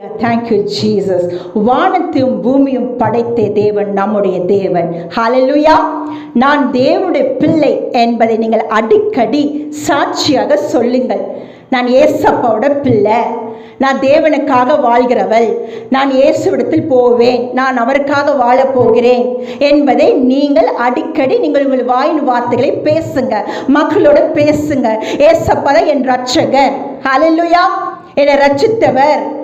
Thank you Jesus வானத்தையும் பூமியும் படைத்த தேவன் நம்முடைய தேவன். ஹலலுயா நான் தேவனுடைய பிள்ளை என்பதை நீங்கள் அடிக்கடி சாட்சியாக சொல்லுங்கள். நான் ஏசப்பாவோட பிள்ளை. நான் தேவனுக்காக வாழ்கிறவள். நான் இயேசுவிடத்தில் போவேன். நான் அவருக்காக வாழப் போகிறேன் என்பதை நீங்கள் அடிக்கடி நீங்கள் உங்கள் வாயின் வார்த்தைகளை பேசுங்க. மக்களோட பேசுங்க. ஏசப்பா தான் என் ரட்சகர் ஹலலுயா என்னை ரட்சித்தவர்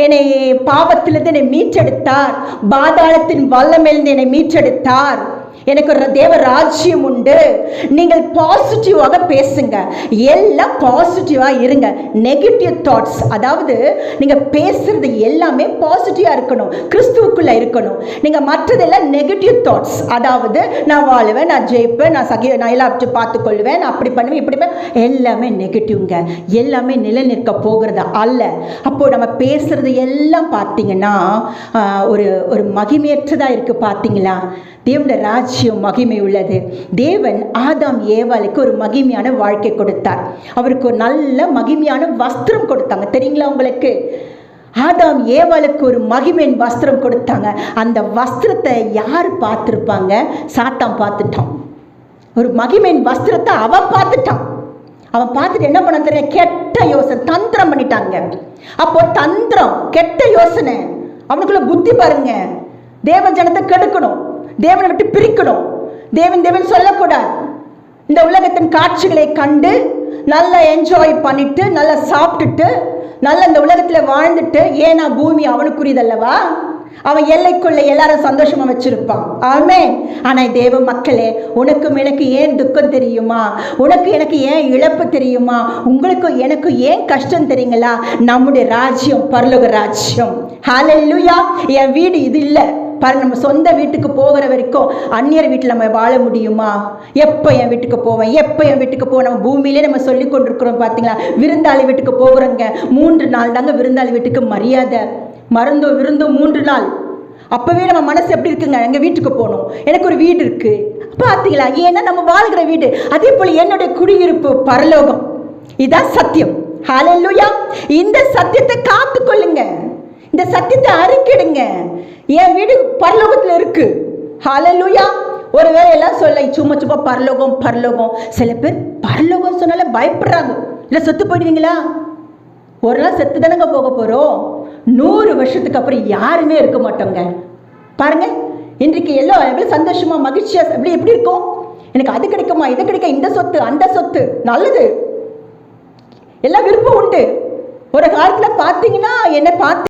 என்னை பாவத்திலிருந்து என்னை மீட்டெடுத்தார். பாதாளத்தின் வல்லமையிலிருந்து என்னை மீட்டெடுத்தார். எனக்கு ஒரு தேவ ராஜ்யம் உண்டு. நீங்கள் பாசிட்டிவாக பேசுங்க. எல்லாம் பாசிட்டிவாக இருங்க. நெகட்டிவ் தாட்ஸ் அதாவது நீங்கள் பேசுறது எல்லாமே பாசிட்டிவாக இருக்கணும். கிறிஸ்துவுக்குள்ளே இருக்கணும். நீங்கள் மற்றதெல்லாம் நெகட்டிவ் தாட்ஸ் அதாவது நான் வாழுவேன் நான் ஜெயிப்பேன் நான் சகி நான் எல்லாத்தையும் பார்த்துக்கொள்வேன் நான் அப்படி பண்ணுவேன் இப்படி எல்லாமே நெகட்டிவ்ங்க எல்லாமே நிலைநிற்க போகிறது அல்ல. அப்போது நம்ம பேசுறது எல்லாம் பார்த்தீங்கன்னா ஒரு ஒரு மகிமையற்றதாக இருக்குது பார்த்தீங்களா? தேவனுடைய ராஜ்யம் மகிமை உள்ளது. தேவன் ஆதாம் ஏவாளுக்கு ஒரு மகிமையான வாழ்க்கை கொடுத்தார். அவருக்கு ஒரு நல்ல மகிமையான வஸ்திரம் கொடுத்தாங்க. தெரியுங்களா உங்களுக்கு? ஆதாம் ஏவாளுக்கு ஒரு மகிமையின் வஸ்திரம் கொடுத்தாங்க. அந்த வஸ்திரத்தை யார் பார்த்துருப்பாங்க? சாத்தான் பார்த்துட்டான். ஒரு மகிமையின் வஸ்திரத்தை அவன் பார்த்துட்டான். அவன் பார்த்துட்டு என்ன பண்ண தெரிய கெட்ட யோசனை தந்திரம் பண்ணிட்டாங்க. அப்போ தந்திரம் கெட்ட யோசனை. அவனுக்குள்ள புத்தி பாருங்க. தேவன் ஜனத்தை கெடுக்கணும். தேவனை விட்டு பிரிக்கணும். தேவன் தேவன் சொல்லக்கூடாது இந்த உலகத்தின் காட்சிகளை கண்டு நல்லா என்ஜாய் பண்ணிட்டு நல்லா சாப்பிட்டுட்டு நல்லா இந்த உலகத்தில் வாழ்ந்துட்டு ஏன்னா பூமி அவனுக்குரியதல்லவா அவன் எல்லைக்குள்ள எல்லாரும் சந்தோஷமா வச்சிருப்பான். ஆமே ஆனா தேவ மக்களே உனக்கும் எனக்கு ஏன் துக்கம் தெரியுமா? உனக்கு எனக்கு ஏன் இழப்பு தெரியுமா? உங்களுக்கு எனக்கு ஏன் கஷ்டம் தெரியுங்களா? நம்முடைய ராஜ்யம் பரலோக ராஜ்யம். ஹாலல்லுயா என் வீடு இது இல்லை. பாருங்க நம்ம சொந்த வீட்டுக்கு போகிற வரைக்கும் அந்நியர் வீட்டில் நம்ம வாழ முடியுமா? எப்போ என் வீட்டுக்கு போவேன்? எப்போ என் வீட்டுக்கு போவேன்? நம்ம பூமியிலே நம்ம சொல்லி கொண்டிருக்கிறோம் பார்த்தீங்களா? விருந்தாளி வீட்டுக்கு போகிறோங்க. மூன்று நாள் தாங்க விருந்தாளி வீட்டுக்கு மரியாதை. மருந்தும் விருந்தும் மூன்று நாள். அப்போவே நம்ம மனசு எப்படி இருக்குங்க? எங்கள் வீட்டுக்கு போகணும். எனக்கு ஒரு வீடு இருக்குது பார்த்தீங்களா? ஏன்னா நம்ம வாழ்கிற வீடு. அதே போல் என்னுடைய குடியிருப்பு பரலோகம். இதுதான் சத்தியம். ஹalleluya இந்த சத்தியத்தை காத்துக்கொள்ளுங்க. இந்த சத்தியத்தை அறிக்கிடுங்க பரலோகத்தில் இருக்கு. ஹலலுயா ஒருவேளை எல்லாம் சொல்ல சும்மா சும்மா பரலோகம் பரலோகம். சில பேர் பரலோகம் சொன்னாலே பயப்படுறாங்க. இல்லை செத்து போயிடுவீங்களா? ஒரு நாள் செத்து தானங்க போக போகிறோம் நூறு வருஷத்துக்கு அப்புறம் யாருமே இருக்க மாட்டோங்க பாருங்க இன்றைக்கு எல்லாம் எவ்வளோ சந்தோஷமா மகிழ்ச்சியா எப்படி எப்படி இருக்கும்? எனக்கு அது கிடைக்குமா இது கிடைக்க இந்த சொத்து அந்த சொத்து. நல்லது. எல்லாம் விருப்பம் உண்டு. ஒரு காலத்தில் பார்த்தீங்கன்னா என்னை பார்த்து